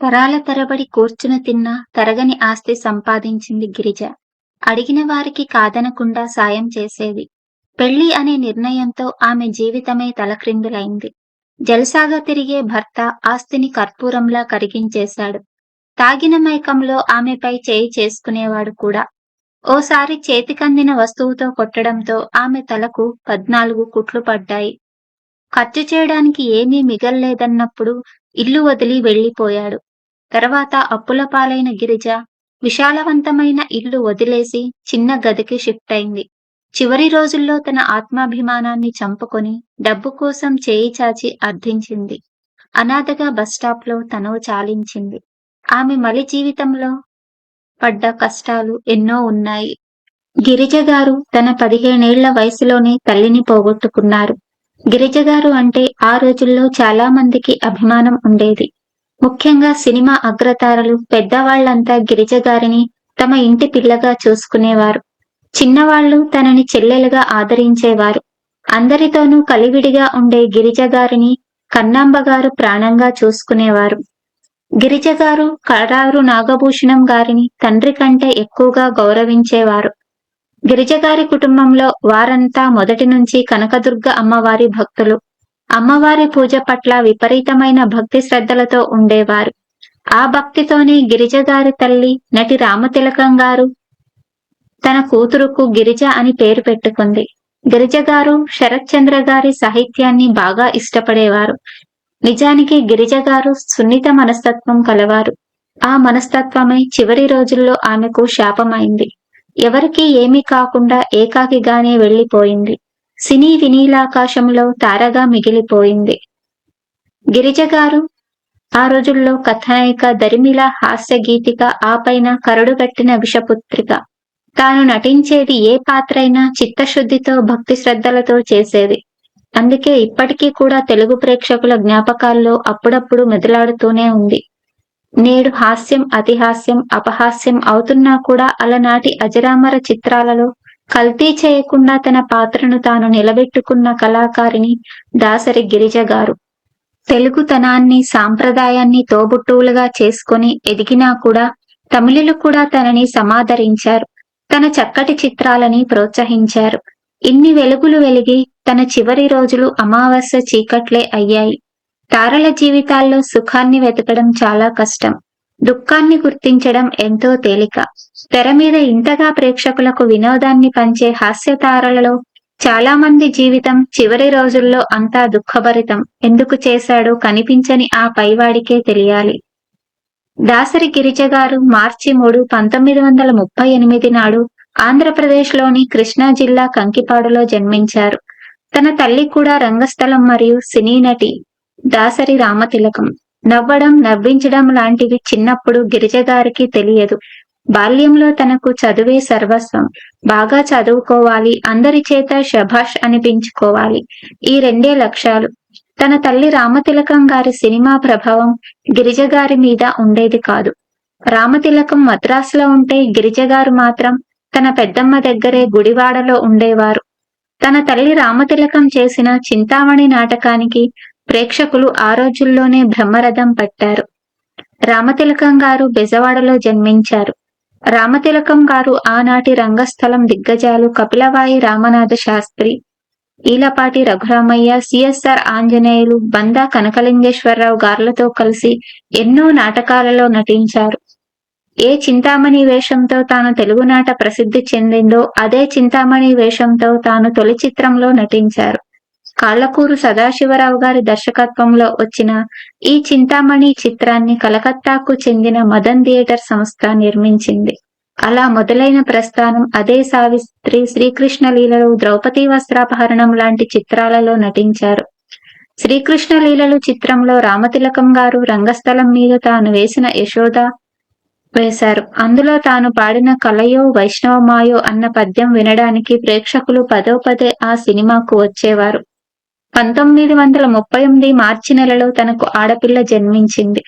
తరాల తరబడి కూర్చుని తిన్న తరగని ఆస్తి సంపాదించింది గిరిజ. అడిగిన వారికి కాదనకుండా సాయం చేసేది. పెళ్ళి అనే నిర్ణయంతో ఆమె జీవితమే తలక్రిందులైంది. జల్సాగా తిరిగే భర్త ఆస్తిని కర్పూరంలా కరిగించేశాడు. తాగిన మైకంలో ఆమెపై చేయి చేసుకునేవాడు కూడా. ఓసారి చేతికందిన వస్తువుతో కొట్టడంతో ఆమె తలకు పద్నాలుగు కుట్లు పడ్డాయి. ఖర్చు చేయడానికి ఏమీ మిగల్లేదన్నప్పుడు ఇల్లు వదిలి వెళ్ళిపోయాడు తర్వాత అప్పుల పాలైన గిరిజ విశాలవంతమైన ఇల్లు వదిలేసి చిన్న గదికి షిఫ్ట్ అయింది. చివరి రోజుల్లో తన ఆత్మాభిమానాన్ని చంపుకొని డబ్బు కోసం చేయి చాచి అర్థించింది. అనాథగా బస్టాప్లో తనవు చాలించింది. ఆమె మలి జీవితంలో పడ్డ కష్టాలు ఎన్నో ఉన్నాయి. గిరిజ గారు తన పదిహేనేళ్ళ వయసులోనే తల్లిని పోగొట్టుకున్నారు. గిరిజ గారు అంటే ఆ రోజుల్లో చాలా మందికి అభిమానం ఉండేది. ముఖ్యంగా సినిమా అగ్రతారలు పెద్దవాళ్ళంతా గిరిజ గారిని తమ ఇంటి పిల్లగా చూసుకునేవారు. చిన్నవాళ్ళు తనని చెల్లెలుగా ఆదరించేవారు. అందరితోనూ కలివిడిగా ఉండే గిరిజ గారిని కన్నాంబ గారు ప్రాణంగా చూసుకునేవారు. గిరిజ గారు కరారు నాగభూషణం గారిని తండ్రి కంటే ఎక్కువగా గౌరవించేవారు. గిరిజగారి కుటుంబంలో వారంతా మొదటి నుంచి కనకదుర్గ అమ్మవారి భక్తులు. అమ్మవారి పూజ పట్ల విపరీతమైన భక్తి శ్రద్ధలతో ఉండేవారు. ఆ భక్తితోనే గిరిజగారి తల్లి నటి రామతిలకం గారు తన కూతురుకు గిరిజ అని పేరు పెట్టుకుంది. గిరిజ గారు శరత్ చంద్ర గారి సాహిత్యాన్ని బాగా ఇష్టపడేవారు. నిజానికి గిరిజ గారు సున్నిత మనస్తత్వం కలవారు. ఆ మనస్తత్వమే చివరి రోజుల్లో ఆమెకు శాపమైంది. ఎవరికీ ఏమీ కాకుండా ఏకాకిగానే వెళ్ళిపోయింది సినీ వినీలాకాశంలో తారగా మిగిలిపోయింది. గిరిజగారు ఆ రోజుల్లో కథనాయిక దరిమిల హాస్య గీతిక ఆపైన పైన కరడుగట్టిన విషపుత్రిక. తాను నటించేది ఏ పాత్రైనా చిత్తశుద్ధితో భక్తి శ్రద్ధలతో చేసేది. అందుకే ఇప్పటికీ కూడా తెలుగు ప్రేక్షకుల జ్ఞాపకాల్లో అప్పుడప్పుడు మెదలాడుతూనే ఉంది. నేడు హాస్యం అతిహాస్యం అపహాస్యం అవుతున్నా కూడా అలనాటి అజరామర చిత్రాలలో కల్తీ చేయకుండా తన పాత్రను తాను నిలబెట్టుకున్న కళాకారిణి దాసరి గిరిజ గారు. తెలుగుతనాన్ని సాంప్రదాయాన్ని తోబుట్టువులుగా చేసుకొని ఎదిగినా కూడా తమిళులు కూడా తనని సమాదరించారు. తన చక్కటి చిత్రాలని ప్రోత్సహించారు. ఇన్ని వెలుగులు వెలిగి తన చివరి రోజులు అమావాస్య చీకట్లే అయ్యాయి. తారల జీవితాల్లో సుఖాన్ని వెతకడం చాలా కష్టం. దుఃఖాన్ని గుర్తించడం ఎంతో తేలిక. తెర మీద ఇంతగా ప్రేక్షకులకు వినోదాన్ని పంచే హాస్య తారలలో చాలా మంది జీవితం చివరి రోజుల్లో అంతా దుఃఖభరితం. ఎందుకు చేశాడో కనిపించని ఆ పైవాడికే తెలియాలి. దాసరి గిరిజ గారు మార్చి మూడు పంతొమ్మిది వందల ముప్పై ఎనిమిది నాడు ఆంధ్రప్రదేశ్లోని కృష్ణా జిల్లా కంకిపాడులో జన్మించారు. తన తల్లి కూడా రంగస్థలం మరియు సినీ నటి. దాసరి రామతిలకం నవ్వడం నవ్వించడం లాంటివి చిన్నప్పుడు గిరిజ గారికి తెలియదు. బాల్యంలో తనకు చదువే సర్వస్వం. బాగా చదువుకోవాలి అందరి చేత శభాష్ అనిపించుకోవాలి. ఈ రెండే లక్ష్యాలు. తన తల్లి రామతిలకం గారి సినిమా ప్రభావం గిరిజ గారి మీద ఉండేది కాదు. రామతిలకం మద్రాసులో ఉంటే గిరిజగారు మాత్రం తన పెద్దమ్మ దగ్గరే గుడివాడలో ఉండేవారు. తన తల్లి రామతిలకం చేసిన చింతామణి నాటకానికి ప్రేక్షకులు ఆ రోజుల్లోనే బ్రహ్మరథం పట్టారు. రామతిలకం గారు బెజవాడలో జన్మించారు. రామతిలకం గారు ఆనాటి రంగస్థలం దిగ్గజాలు కపిలవాయి రామనాథ శాస్త్రి ఈలపాటి రఘురామయ్య సిఎస్ఆర్ ఆంజనేయులు బందా కనకలింగేశ్వరరావు గారులతో కలిసి ఎన్నో నాటకాలలో నటించారు. ఏ చింతామణి వేషంతో తాను తెలుగునాట ప్రసిద్ధి చెందిందో అదే చింతామణి వేషంతో తాను తొలి చిత్రంలో నటించారు. కాళ్ళకూరు సదాశివరావు గారి దర్శకత్వంలో వచ్చిన ఈ చింతామణి చిత్రాన్ని కలకత్తాకు చెందిన మదన్ థియేటర్ సంస్థ నిర్మించింది. అలా మొదలైన ప్రస్థానం అదే సావిత్రి శ్రీకృష్ణ లీలలు ద్రౌపది వస్త్రాపహరణం లాంటి చిత్రాలలో నటించారు. శ్రీకృష్ణ లీలలు చిత్రంలో రామతిలకం గారు రంగస్థలం మీద తాను వేసిన యశోద వేశారు. అందులో తాను పాడిన కలయో వైష్ణవమాయో అన్న పద్యం వినడానికి ప్రేక్షకులు పదో పదే ఆ సినిమాకు వచ్చేవారు. పంతొమ్మిది వందల ముప్పై ఎనిమిది మార్చి నెలలో తనకు ఆడపిల్ల జన్మించింది.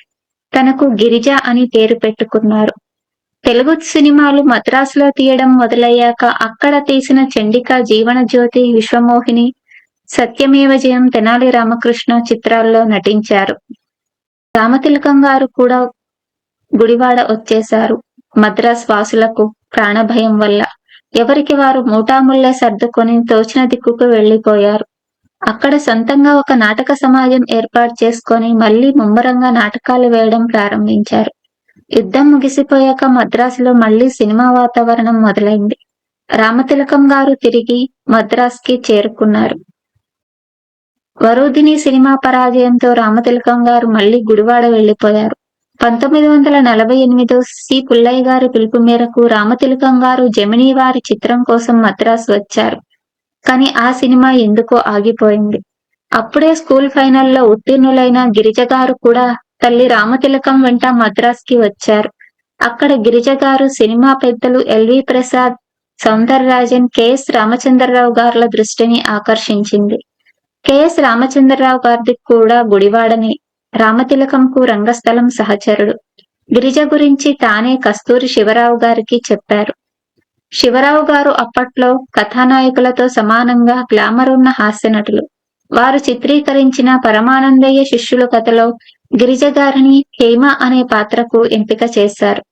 తనకు గిరిజ అని పేరు పెట్టుకున్నారు. తెలుగు సినిమాలు మద్రాసులో తీయడం మొదలయ్యాక అక్కడ తీసిన చండిక జీవన జ్యోతి విశ్వమోహిని సత్యమేవ జయం తెనాలి రామకృష్ణ చిత్రాల్లో నటించారు. రామతిలకం గారు కూడా గుడివాడ వచ్చేశారు. మద్రాస్ వాసులకు ప్రాణభయం వల్ల ఎవరికి వారు మూటాముల్లే సర్దుకొని తోచిన దిక్కుకు వెళ్ళిపోయారు అక్కడ సొంతంగా ఒక నాటక సమాజం ఏర్పాటు చేసుకొని మళ్ళీ ముమ్మరంగా నాటకాలు వేయడం ప్రారంభించారు. యుద్ధం ముగిసిపోయాక మద్రాసులో మళ్ళీ సినిమా వాతావరణం మొదలైంది. రామతిలకం గారు తిరిగి మద్రాస్కి చేరుకున్నారు. వరుదిని సినిమా పరాజయంతో రామతిలకం గారు మళ్ళీ గుడివాడ వెళ్ళిపోయారు పంతొమ్మిది వందల నలభై ఎనిమిదో సి పుల్లయ్య గారి పిలుపు మేరకు రామతిలకం గారు జమినీ వారి చిత్రం కోసం మద్రాసు వచ్చారు. కానీ ఆ సినిమా ఎందుకో ఆగిపోయింది. అప్పుడే స్కూల్ ఫైనల్లో ఉత్తీర్ణులైన గిరిజ గారు కూడా తల్లి రామతిలకం వెంట మద్రాస్కి వచ్చారు. అక్కడ గిరిజ గారు సినిమా పెద్దలు ఎల్వి ప్రసాద్ సౌందరరాజన్ కెఎస్ రామచంద్రరావు గారుల దృష్టిని ఆకర్షించింది. కెఎస్ రామచంద్రరావు గారిది కూడా గుడివాడని రామతిలకంకు రంగస్థలం సహచరుడు. గిరిజ గురించి తానే కస్తూరి శివరావు గారికి చెప్పారు. శివరావు గారు అప్పట్లో కథానాయకులతో సమానంగా గ్లామర్ ఉన్న హాస్యనటులు వారు చిత్రీకరించిన పరమానందయ్య శిష్యుల కథలో గిరిజ గారిని హేమ అనే పాత్రకు ఎంపిక చేశారు.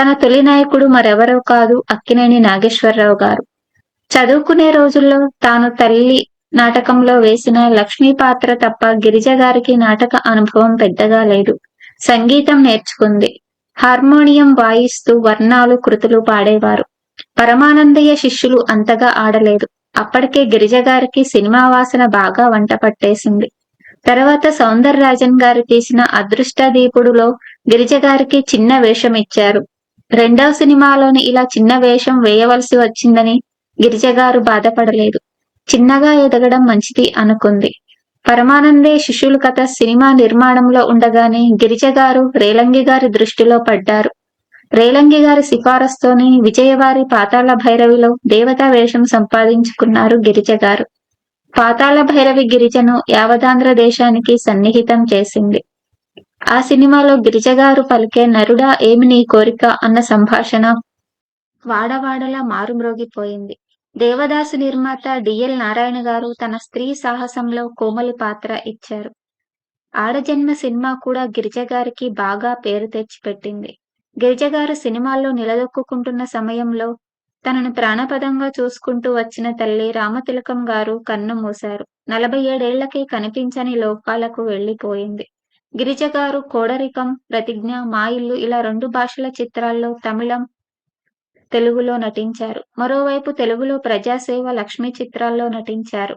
తన తొలి నాయకుడు మరెవరో కాదు అక్కినేని నాగేశ్వరరావు గారు. చదువుకునే రోజుల్లో తాను తల్లి నాటకంలో వేసిన లక్ష్మీ పాత్ర తప్ప గిరిజ గారికి నాటక అనుభవం పెద్దగా లేదు. సంగీతం నేర్చుకుంది. హార్మోనియం వాయిస్తూ వర్ణాలు కృతులు పాడేవారు. పరమానందయ్య శిష్యులు అంతగా ఆడలేదు. అప్పటికే గిరిజగారికి సినిమా వాసన బాగా వంట పట్టేసింది. తర్వాత సౌందరరాజన్ గారు తీసిన అదృష్ట దీపుడులో గిరిజగారికి చిన్న వేషం ఇచ్చారు. రెండవ సినిమాలోని ఇలా చిన్న వేషం వేయవలసి వచ్చిందని గిరిజగారు బాధపడలేదు. చిన్నగా ఎదగడం మంచిది అనుకుంది. పరమానందే శిష్యుల కథ సినిమా నిర్మాణంలో ఉండగానే గిరిజగారు రేలంగి గారి దృష్టిలో పడ్డారు. రేలంగి గారి సిఫారసుతోనే విజయవారి పాతాళ భైరవిలో దేవతా వేషం సంపాదించుకున్నారు గిరిజ గారు. పాతాళ భైరవి గిరిజను యావదాంధ్ర దేశానికి సన్నిహితం చేసింది. ఆ సినిమాలో గిరిజ గారు పలికే నరుడా ఏమి నీ కోరిక అన్న సంభాషణ వాడవాడలా మారుమ్రోగిపోయింది. దేవదాసు నిర్మాత డిఎల్ నారాయణ గారు తన స్త్రీ సాహసంలో కోమలి పాత్ర ఇచ్చారు. ఆడజన్మ సినిమా కూడా గిరిజ గారికి బాగా పేరు తెచ్చిపెట్టింది. గిరిజగారు సినిమాల్లో నిలదొక్కుంటున్న సమయంలో తనను ప్రాణపదంగా చూసుకుంటూ వచ్చిన తల్లి రామతిలకం గారు కన్ను మూశారు. నలభై ఏడేళ్ళకే కనిపించని లోకాలకు వెళ్ళిపోయింది గిరిజ గారు కోడరికం ప్రతిజ్ఞ మా ఇల్లు ఇలా రెండు భాషల చిత్రాల్లో తమిళం తెలుగులో నటించారు. మరోవైపు తెలుగులో ప్రజాసేవ లక్ష్మి చిత్రాల్లో నటించారు.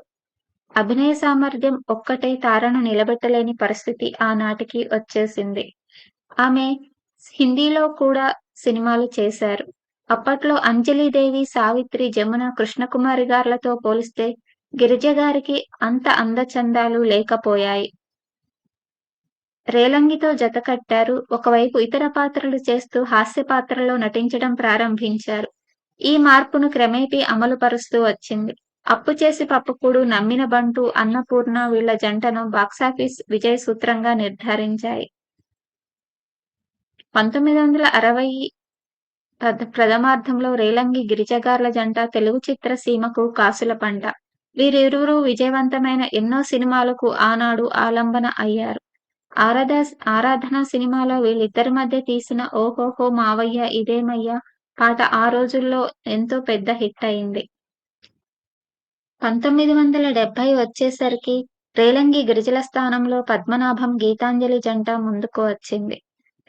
అభినయ సామర్థ్యం ఒక్కటే తారను నిలబెట్టలేని పరిస్థితి ఆనాటికి వచ్చేసింది. ఆమె హిందీలో కూడా సినిమాలు చేశారు. అప్పట్లో అంజలిదేవి సావిత్రి జమున కృష్ణకుమారి గారులతో పోలిస్తే గిరిజ గారికి అంత అందచందాలు లేకపోయాయి. రేలంగితో జత కట్టారు. ఒకవైపు ఇతర పాత్రలు చేస్తూ హాస్య పాత్రలో నటించడం ప్రారంభించారు. ఈ మార్పును క్రమేపీ అమలు పరుస్తూ వచ్చింది. అప్పు చేసి పప్పుకూడు నమ్మిన బంటు అన్నపూర్ణ వీళ్ళ జంటను బాక్సాఫీస్ విజయ సూత్రంగా నిర్ధారించాయి. పంతొమ్మిది వందల అరవై ప్రథమార్థంలో రేలంగి గిరిజగార్ల జంట తెలుగు చిత్రసీమకు కాసుల పంట. వీరిరువురు విజయవంతమైన ఎన్నో సినిమాలకు ఆనాడు ఆలంబన అయ్యారు. ఆరాధ ఆరాధన సినిమాలో వీళ్ళిద్దరి మధ్య తీసిన ఓహోహో మావయ్య ఇదేమయ్య పాట ఆ రోజుల్లో ఎంతో పెద్ద హిట్ అయింది. పంతొమ్మిది వందల డెబ్బై వచ్చేసరికి రేలంగి గిరిజల స్థానంలో పద్మనాభం గీతాంజలి జంట ముందుకు వచ్చింది.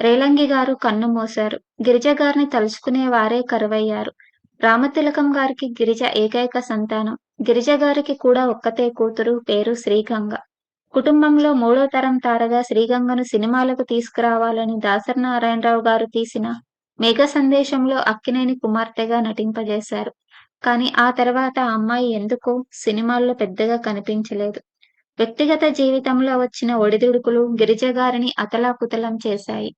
రేలంగి గారు కన్ను మూశారు. గిరిజ గారిని తలుచుకునే వారే కరువయ్యారు. రామతిలకం గారికి గిరిజ ఏకైక సంతానం. గిరిజ గారికి కూడా ఒక్కతే కూతురు పేరు శ్రీగంగ. కుటుంబంలో మూడో తరం తారగా శ్రీగంగను సినిమాలకు తీసుకురావాలని దాసరి నారాయణరావు గారు తీసిన మేఘ సందేశంలో అక్కినేని కుమార్తెగా నటింపజేశారు. కానీ ఆ తర్వాత ఆ అమ్మాయి ఎందుకో సినిమాల్లో పెద్దగా కనిపించలేదు. వ్యక్తిగత జీవితంలో వచ్చిన ఒడిదుడుకులు గిరిజ గారిని అతలాకుతలం చేశాయి.